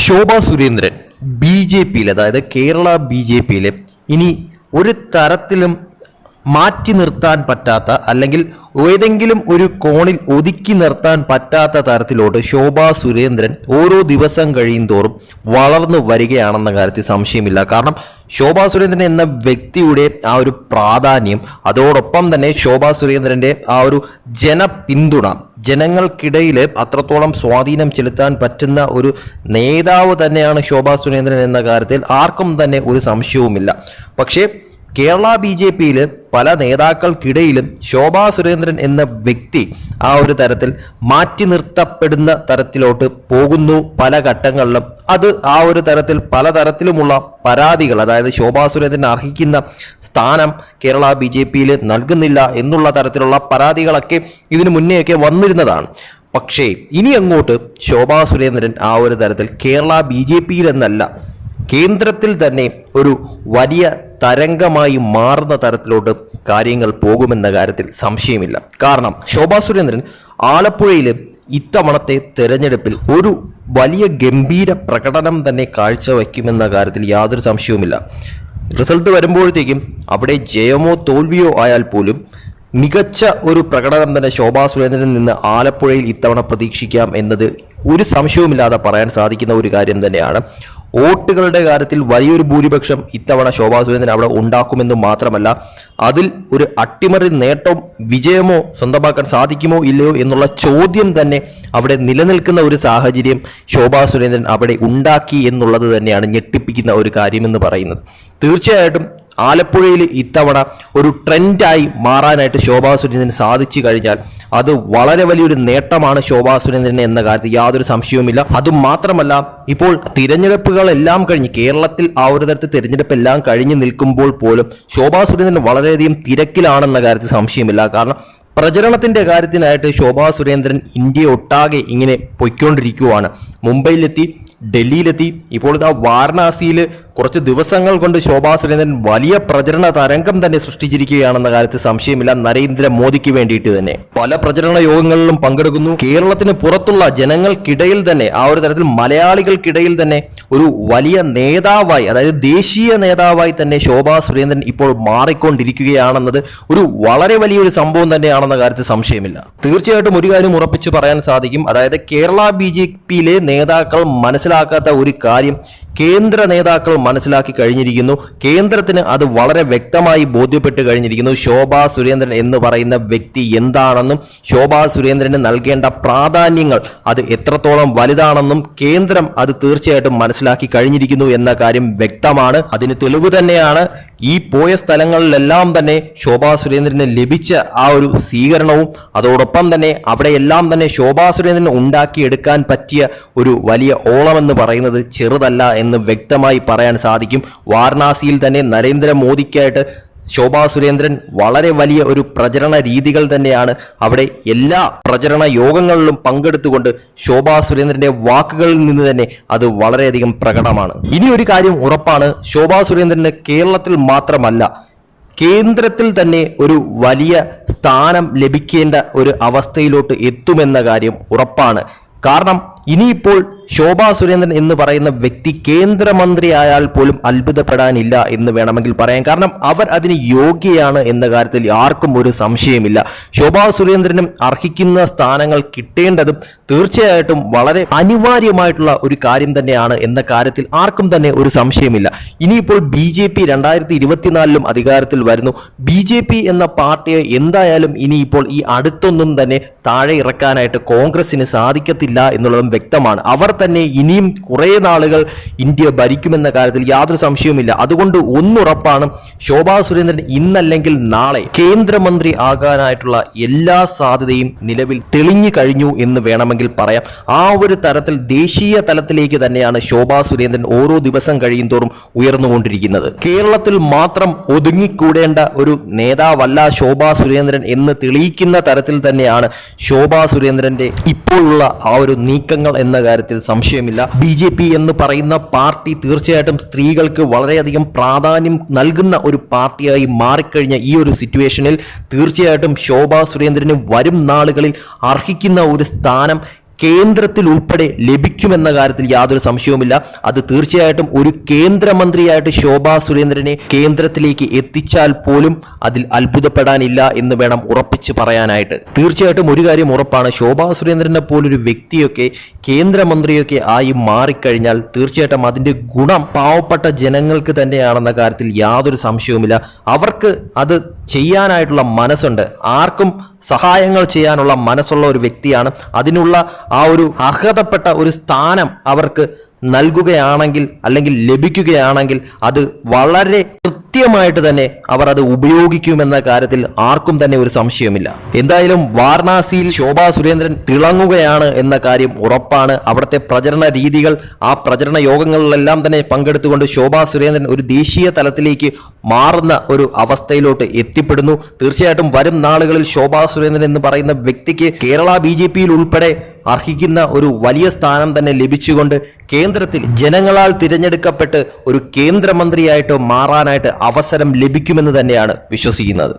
ശോഭ Surendran B J പിയിൽ അതായത് Kerala B J പിയിൽ ഇനി ഒരു തരത്തിലും മാറ്റി നിർത്താൻ പറ്റാത്ത അല്ലെങ്കിൽ ഏതെങ്കിലും ഒരു കോണിൽ ഒതുക്കി നിർത്താൻ പറ്റാത്ത തരത്തിലോട്ട് ശോഭ സുരേന്ദ്രൻ ഓരോ ദിവസം കഴിയും തോറും വളർന്നു വരികയാണെന്ന കാര്യത്തിൽ സംശയമില്ല. കാരണം ശോഭാ സുരേന്ദ്രൻ എന്ന വ്യക്തിയുടെ ആ ഒരു പ്രാധാന്യം അതോടൊപ്പം തന്നെ ശോഭാ സുരേന്ദ്രന്റെ ആ ഒരു ജനപിന്തുണ ജനങ്ങൾക്കിടയിൽ അത്രത്തോളം സ്വാധീനം ചെലുത്താൻ പറ്റുന്ന ഒരു നേതാവ് തന്നെയാണ് ശോഭാ സുരേന്ദ്രൻ എന്ന കാര്യത്തിൽ ആർക്കും തന്നെ ഒരു സംശയവുമില്ല. പക്ഷേ കേരള ബി ജെ പിയിൽ പല നേതാക്കൾക്കിടയിലും ശോഭാ സുരേന്ദ്രൻ എന്ന വ്യക്തി ആ ഒരു തരത്തിൽ മാറ്റി നിർത്തപ്പെടുന്ന തരത്തിലോട്ട് പോകുന്നു പല ഘട്ടങ്ങളിലും. അത് ആ ഒരു തരത്തിൽ പലതരത്തിലുമുള്ള പരാതികൾ അതായത് ശോഭാ സുരേന്ദ്രൻ അർഹിക്കുന്ന സ്ഥാനം കേരള ബി ജെ പിയിൽ നൽകുന്നില്ല എന്നുള്ള തരത്തിലുള്ള പരാതികളൊക്കെ ഇതിനു മുന്നേയൊക്കെ വന്നിരുന്നതാണ്. പക്ഷേ ഇനി അങ്ങോട്ട് ശോഭാ സുരേന്ദ്രൻ ആ ഒരു തരത്തിൽ കേരള ബി ജെ കേന്ദ്രത്തിൽ തന്നെ ഒരു വലിയ തരംഗമായി മാറുന്ന തരത്തിലോട്ട് കാര്യങ്ങൾ പോകുമെന്ന കാര്യത്തിൽ സംശയമില്ല. കാരണം ശോഭാ സുരേന്ദ്രൻ ആലപ്പുഴയിലെ ഇത്തവണത്തെ തെരഞ്ഞെടുപ്പിൽ ഒരു വലിയ ഗംഭീര പ്രകടനം തന്നെ കാഴ്ചവെക്കുമെന്ന കാര്യത്തിൽ യാതൊരു സംശയവുമില്ല. റിസൾട്ട് വരുമ്പോഴത്തേക്കും അവിടെ ജയമോ തോൽവിയോ ആയാൽ പോലും മികച്ച ഒരു പ്രകടനം തന്നെ ശോഭാ സുരേന്ദ്രനിൽ നിന്ന് ആലപ്പുഴയിൽ ഇത്തവണ പ്രതീക്ഷിക്കാം എന്നത് ഒരു സംശയവുമില്ലാതെ പറയാൻ സാധിക്കുന്ന ഒരു കാര്യം തന്നെയാണ്. വോട്ടുകളുടെ കാര്യത്തിൽ വലിയൊരു ഭൂരിപക്ഷം ഇത്തവണ ശോഭാ സുരേന്ദ്രൻ അവിടെ ഉണ്ടാക്കുമെന്ന് മാത്രമല്ല അതിൽ ഒരു അട്ടിമറി നേട്ടം വിജയമോ സ്വന്തമാക്കാൻ സാധിക്കുമോ ഇല്ലയോ എന്നുള്ള ചോദ്യം തന്നെ അവിടെ നിലനിൽക്കുന്ന ഒരു സാഹചര്യം ശോഭാ സുരേന്ദ്രൻ അവിടെ ഉണ്ടാക്കി എന്നുള്ളത് തന്നെയാണ് ഞെട്ടിപ്പിക്കുന്ന ഒരു കാര്യമെന്ന് പറയുന്നത്. തീർച്ചയായിട്ടും ആലപ്പുഴയിൽ ഇത്തവണ ഒരു ട്രെൻഡായി മാറാനായിട്ട് ശോഭാ സുരേന്ദ്രന് സാധിച്ചു കഴിഞ്ഞാൽ അത് വളരെ വലിയൊരു നേട്ടമാണ് ശോഭാ സുരേന്ദ്രൻ എന്ന കാര്യത്തിൽ യാതൊരു സംശയവുമില്ല. അതും മാത്രമല്ല ഇപ്പോൾ തിരഞ്ഞെടുപ്പുകളെല്ലാം കഴിഞ്ഞ് കേരളത്തിൽ ആ ഒരു തരത്തിൽ തിരഞ്ഞെടുപ്പ് എല്ലാം കഴിഞ്ഞ് നിൽക്കുമ്പോൾ പോലും ശോഭാ സുരേന്ദ്രൻ വളരെയധികം തിരക്കിലാണെന്ന കാര്യത്തിൽ സംശയമില്ല. കാരണം പ്രചരണത്തിന്റെ കാര്യത്തിനായിട്ട് ശോഭാ സുരേന്ദ്രൻ ഇന്ത്യ ഒട്ടാകെ ഇങ്ങനെ പൊയ്ക്കൊണ്ടിരിക്കുവാണ്. മുംബൈയിലെത്തി ഡൽഹിയിലെത്തി ഇപ്പോൾ ഇതാ വാരണാസിയിൽ കുറച്ച് ദിവസങ്ങൾ കൊണ്ട് ശോഭാ സുരേന്ദ്രൻ വലിയ പ്രചരണ തരംഗം തന്നെ സൃഷ്ടിച്ചിരിക്കുകയാണെന്ന കാര്യത്തിൽ സംശയമില്ല. നരേന്ദ്രമോദിക്ക് വേണ്ടിയിട്ട് തന്നെ. പല പ്രചരണ യോഗങ്ങളിലും പങ്കെടുക്കുന്നു. കേരളത്തിന് പുറത്തുള്ള ജനങ്ങൾക്കിടയിൽ തന്നെ ആ ഒരു തരത്തിൽ മലയാളികൾക്കിടയിൽ തന്നെ ഒരു വലിയ നേതാവായി അതായത് ദേശീയ നേതാവായി തന്നെ ശോഭാ സുരേന്ദ്രൻ ഇപ്പോൾ മാറിക്കൊണ്ടിരിക്കുകയാണെന്നത് ഒരു വളരെ വലിയൊരു സംഭവം തന്നെയാണെന്ന കാര്യത്തിൽ സംശയമില്ല. തീർച്ചയായിട്ടും ഒരു കാര്യം ഉറപ്പിച്ച് പറയാൻ സാധിക്കും. അതായത് കേരള ബി നേതാക്കൾ മനസ്സിലാക്കാത്ത ഒരു കാര്യം കേന്ദ്ര നേതാക്കൾ മനസ്സിലാക്കി കഴിഞ്ഞിരിക്കുന്നു. കേന്ദ്രത്തിന് അത് വളരെ വ്യക്തമായി ബോധ്യപ്പെട്ട് കഴിഞ്ഞിരിക്കുന്നു. ശോഭാ സുരേന്ദ്രൻ എന്ന് പറയുന്ന വ്യക്തി എന്താണെന്നും ശോഭാ സുരേന്ദ്രന് നൽകേണ്ട പ്രാധാന്യങ്ങൾ അത് എത്രത്തോളം വലുതാണെന്നും കേന്ദ്രം അത് തീർച്ചയായിട്ടും മനസ്സിലാക്കി കഴിഞ്ഞിരിക്കുന്നു എന്ന കാര്യം വ്യക്തമാണ്. അതിന് തെളിവ് തന്നെയാണ്. ഈ പോയ സ്ഥലങ്ങളിലെല്ലാം തന്നെ ശോഭാ സുരേന്ദ്രന് ലഭിച്ച ആ ഒരു സ്വീകരണവും അതോടൊപ്പം തന്നെ അവിടെയെല്ലാം തന്നെ ശോഭാ സുരേന്ദ്രൻ ഉണ്ടാക്കിയെടുക്കാൻ പറ്റിയ ഒരു വലിയ ഓളമെന്ന് പറയുന്നത് ചെറുതല്ല എന്ന് വ്യക്തമായി പറയാൻ സാധിക്കും. വാരണാസിയിൽ തന്നെ നരേന്ദ്രമോദിക്കായിട്ട് ശോഭാ സുരേന്ദ്രൻ വളരെ വലിയ ഒരു പ്രചരണ രീതികൾ തന്നെയാണ് അവിടെ എല്ലാ പ്രചരണ യോഗങ്ങളിലും പങ്കെടുത്തുകൊണ്ട് ശോഭാ സുരേന്ദ്രന്റെ വാക്കുകളിൽ നിന്ന് തന്നെ അത് വളരെയധികം പ്രകടമാണ്. ഇനി ഒരു കാര്യം ഉറപ്പാണ്. ശോഭാ സുരേന്ദ്രന് കേരളത്തിൽ മാത്രമല്ല കേന്ദ്രത്തിൽ തന്നെ ഒരു വലിയ സ്ഥാനം ലഭിക്കേണ്ട ഒരു അവസ്ഥയിലോട്ട് എത്തുമെന്ന കാര്യം ഉറപ്പാണ്. കാരണം ഇനിയിപ്പോൾ ശോഭാ സുരേന്ദ്രൻ എന്ന് പറയുന്ന വ്യക്തി കേന്ദ്രമന്ത്രിയായാൽ പോലും അത്ഭുതപ്പെടാനില്ല എന്ന് വേണമെങ്കിൽ പറയാം. കാരണം അവർ അതിന് യോഗ്യയാണ് എന്ന കാര്യത്തിൽ ആർക്കും ഒരു സംശയമില്ല. ശോഭാ സുരേന്ദ്രനും അർഹിക്കുന്ന സ്ഥാനങ്ങൾ കിട്ടേണ്ടതും തീർച്ചയായിട്ടും വളരെ അനിവാര്യമായിട്ടുള്ള ഒരു കാര്യം തന്നെയാണ് എന്ന കാര്യത്തിൽ ആർക്കും തന്നെ ഒരു സംശയമില്ല. ഇനിയിപ്പോൾ ബി ജെ പി രണ്ടായിരത്തി ഇരുപത്തിനാലിലും അധികാരത്തിൽ വരുന്നു. ബി ജെ പി എന്ന പാർട്ടിയെ എന്തായാലും ഇനിയിപ്പോൾ ഈ അടുത്തൊന്നും തന്നെ താഴെ ഇറക്കാനായിട്ട് കോൺഗ്രസിന് സാധിക്കത്തില്ല എന്നുള്ളതും വ്യക്തമാണ്. അവർ തന്നെ ഇനിയും കുറേ നാളുകൾ ഇന്ത്യ ഭരിക്കുമെന്ന കാര്യത്തിൽ യാതൊരു സംശയവുമില്ല. അതുകൊണ്ട് ഒന്നുറപ്പാണ് ശോഭാ സുരേന്ദ്രൻ ഇന്നല്ലെങ്കിൽ നാളെ കേന്ദ്രമന്ത്രി ആകാനായിട്ടുള്ള എല്ലാ സാധ്യതയും നിലവിൽ തെളിഞ്ഞു കഴിഞ്ഞു എന്ന് വേണമെങ്കിൽ പറയാം. ആ ഒരു തരത്തിൽ ദേശീയ തലത്തിലേക്ക് തന്നെയാണ് ശോഭാ സുരേന്ദ്രൻ ഓരോ ദിവസം കഴിയും തോറും ഉയർന്നുകൊണ്ടിരിക്കുന്നത്. കേരളത്തിൽ മാത്രം ഒതുങ്ങിക്കൂടേണ്ട ഒരു നേതാവല്ല ശോഭാ സുരേന്ദ്രൻ എന്ന് തെളിയിക്കുന്ന തരത്തിൽ തന്നെയാണ് ശോഭാ സുരേന്ദ്രന്റെ ഇപ്പോഴുള്ള ആ ഒരു നീക്കങ്ങൾ എന്ന കാര്യത്തിൽ സംശയമില്ല. ബി ജെ പി എന്ന് പറയുന്ന പാർട്ടി തീർച്ചയായിട്ടും സ്ത്രീകൾക്ക് വളരെയധികം പ്രാധാന്യം നൽകുന്ന ഒരു പാർട്ടിയായി മാറിക്കഴിഞ്ഞ ഈ ഒരു സിറ്റുവേഷനിൽ തീർച്ചയായിട്ടും ശോഭാ സുരേന്ദ്രന് വരും നാളുകളിൽ അർഹിക്കുന്ന ഒരു സ്ഥാനം കേന്ദ്രത്തിൽ ഉൾപ്പെടെ ലഭിക്കുമെന്ന കാര്യത്തിൽ യാതൊരു സംശയവുമില്ല. അത് തീർച്ചയായിട്ടും ഒരു കേന്ദ്രമന്ത്രിയായിട്ട് ശോഭാ സുരേന്ദ്രനെ കേന്ദ്രത്തിലേക്ക് എത്തിച്ചാൽ പോലും അതിൽ അത്ഭുതപ്പെടാനില്ല എന്ന് വേണം ഉറപ്പിച്ച് പറയാനായിട്ട്. തീർച്ചയായിട്ടും ഒരു കാര്യം ഉറപ്പാണ്. ശോഭാ സുരേന്ദ്രനെ പോലൊരു വ്യക്തിയൊക്കെ കേന്ദ്രമന്ത്രിയൊക്കെ ആയി മാറിക്കഴിഞ്ഞാൽ തീർച്ചയായിട്ടും അതിന്റെ ഗുണം പാവപ്പെട്ട ജനങ്ങൾക്ക് തന്നെയാണെന്ന കാര്യത്തിൽ യാതൊരു സംശയവുമില്ല. അവർക്ക് അത് ചെയ്യാനായിട്ടുള്ള മനസ്സുണ്ട്. ആർക്കും സഹായങ്ങൾ ചെയ്യാനുള്ള മനസ്സുള്ള ഒരു വ്യക്തിയാണ്. അതിനുള്ള ആ ഒരു അർഹതപ്പെട്ട ഒരു സ്ഥാനം അവർക്ക് നൽകുകയാണെങ്കിൽ അല്ലെങ്കിൽ ലഭിക്കുകയാണെങ്കിൽ അത് വളരെ കൃത്യമായിട്ട് തന്നെ അവർ അത് ഉപയോഗിക്കുമെന്ന കാര്യത്തിൽ ആർക്കും തന്നെ ഒരു സംശയമില്ല എന്തായാലും വാരണാസിയിൽ ശോഭാ സുരേന്ദ്രൻ തിളങ്ങുകയാണ് എന്ന കാര്യം ഉറപ്പാണ്. അവിടുത്തെ പ്രചരണ രീതികൾ ആ പ്രചരണ യോഗങ്ങളിലെല്ലാം തന്നെ പങ്കെടുത്തുകൊണ്ട് ശോഭാ സുരേന്ദ്രൻ ഒരു ദേശീയ തലത്തിലേക്ക് മാറുന്ന ഒരു അവസ്ഥയിലോട്ട് എത്തിപ്പെടുന്നു. തീർച്ചയായിട്ടും വരും നാളുകളിൽ ശോഭാ സുരേന്ദ്രൻ എന്ന് പറയുന്ന വ്യക്തിക്ക് കേരള ബി ഉൾപ്പെടെ അർഹിക്കുന്ന ഒരു വലിയ സ്ഥാനം തന്നെ ലഭിച്ചുകൊണ്ട് കേന്ദ്രത്തിൽ ജനങ്ങളാൽ തിരഞ്ഞെടുക്കപ്പെട്ട് ഒരു കേന്ദ്രമന്ത്രിയായിട്ട് മാറാനായിട്ട് അവസരം ലഭിക്കുമെന്ന് തന്നെയാണ് വിശ്വസിക്കുന്നത്.